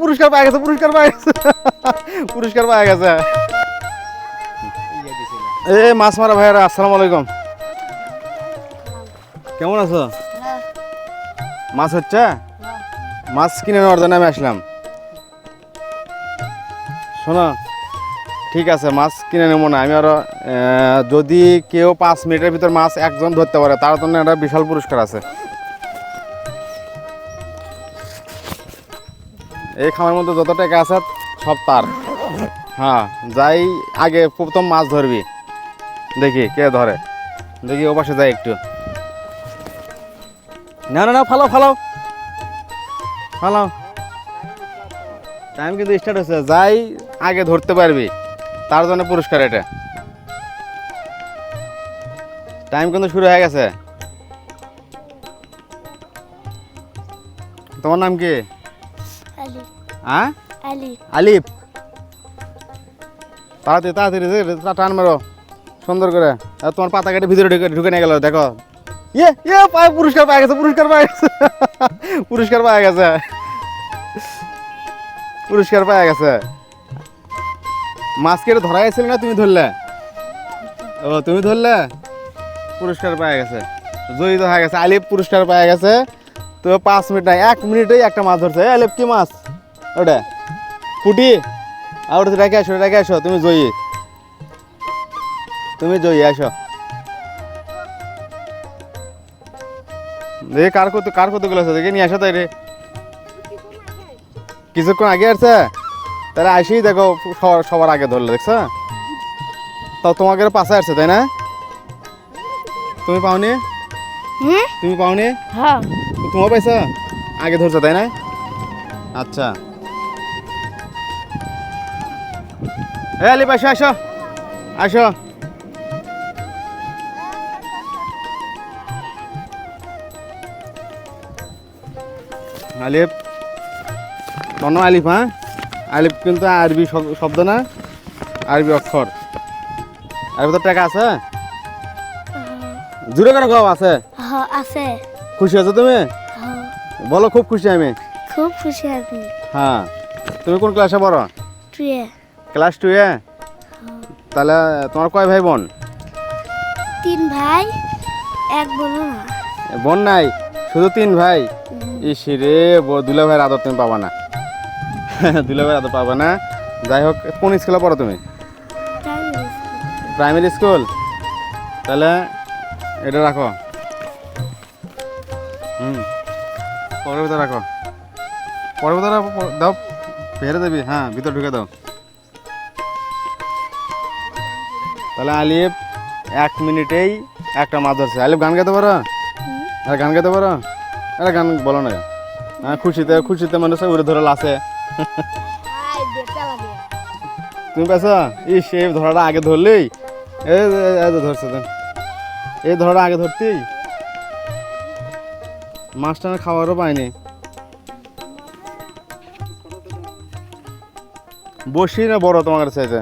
পুরস্কার গেছে পুরস্কার গেছে। পুরস্কার গেছে। এ, মাছ মারা ভাইয়ারা, আসসালামু আলাইকুম। কেমন আছো? মাছ হচ্ছে? মাছ কিনে নেওয়ার জন্য আমি আসলাম। শোনো, ঠিক আছে, মাছ কিনে নেব না। আমি আরও যদি কেউ পাঁচ মিনিটের ভিতর মাছ একজন ধরতে পারে, তার জন্য একটা বিশাল পুরস্কার আছে। এই খামার মধ্যে যত টাকা আছে, সব তার। হ্যাঁ যাই আগে প্রথম মাছ ধরবি। দেখি কে ধরে। দেখি ও পাশে যাই একটু। না না না, ফালাও ফালাও। ফালাও। টাইম কিন্তু স্টার্ট হচ্ছে যাই আগে ধরতে পারবি। তার জন্য পুরস্কার এটা। টাইম কিন্তু শুরু হয়ে গেছে। তোমার নাম কি? হ্যাঁ? আলি। আলিফ। তাড়াতাড়ি তাড়াতাড়ি টান মারো। সুন্দর করে। তোমার পাতা কেটে ভিতরে ঢুকে ঢুকে নিয়ে গেল দেখো। ইয়ে ইয়ে পায় পুরস্কার পায় গেছে পুরস্কার পায় গেছে। পুরস্কার পায় গেছে। পুরস্কার পায় গেছে। মাছ কেটে ধরা গেছিল না তুমি ধরলে? ও তুমি ধরলে? পুরস্কার পায় গেছে। জয়িত হয়ে গেছে। আলিফ পুরস্কার পায় গেছে। তো পাঁচ মিনিট নাই এক মিনিটেই একটা মাছ ধরছে। আলিফ কি মাছ? ওটা? পুটি আর রেখে আসো রেখে আসো তুমি জয়ী। তুমি জয়ী আসো। দেখি কার কত কার কতগুলো আছে? দেখে নিয়ে আসো তাই রে কিছুক্ষণ আগে আসছে? তাহলে আসেই দেখো সবার সবার আগে ধরলে দেখছ? তাও তোমাকে পাশে আসছে তাই না? তুমি পাওনি? তুমি পাওনি? হ্যাঁ। তোমার পাইছো? আগে ধরছো তাই না? আচ্ছা। এ আলিপ আসো আসো। আসো। আলিফ। তোমার আলিফ হ্যাঁ? আলিফ কিন্তু আরবি শব- শব্দ না আরবি অক্ষর। আর ভিতর টাকা আছে? জুড়ে করে আছে? হ্যাঁ আছে। খুশি আছো তুমি? হ্যাঁ বলো খুব খুশি আমি। খুব খুশি আমি হ্যাঁ। তুমি কোন ক্লাসে পড়ো? টুয়ে। ক্লাস টু এ? তাহলে তোমার কয় ভাই বোন তিন ভাই এক বোন বোন নাই শুধু তিন ভাই? ইস রে দুলা ভাইয়ের আদর তুমি পাবা না। দুলা ভাইয়ের আদর পাবা না। যাই হোক কোন স্কুলে পড়ো তুমি? প্রাইমারি স্কুল তাহলে এটা রাখো। হুম। পরের ভিতরে রাখো। পরের ভিতরে দাও ফেরে দেবি হ্যাঁ ভিতর ঢুকে দাও। তাহলে আলিফ এক মিনিটেই একটা মাছ ধরছে। আলিফ, গান গাইতে পারো? আর, গান গাইতে পারো? আরে, গান বলো না। হ্যাঁ খুশিতে খুশিতে মানুষ উড়ে ধরে লাসে। তুমি পেছো ই সেই ধরাটা আগে ধরলেই এই ধরছে তো এই ধরাটা আগে ধরতেই মাছটা খাওয়ারও পাইনি বসি না বড় তোমার চাইছে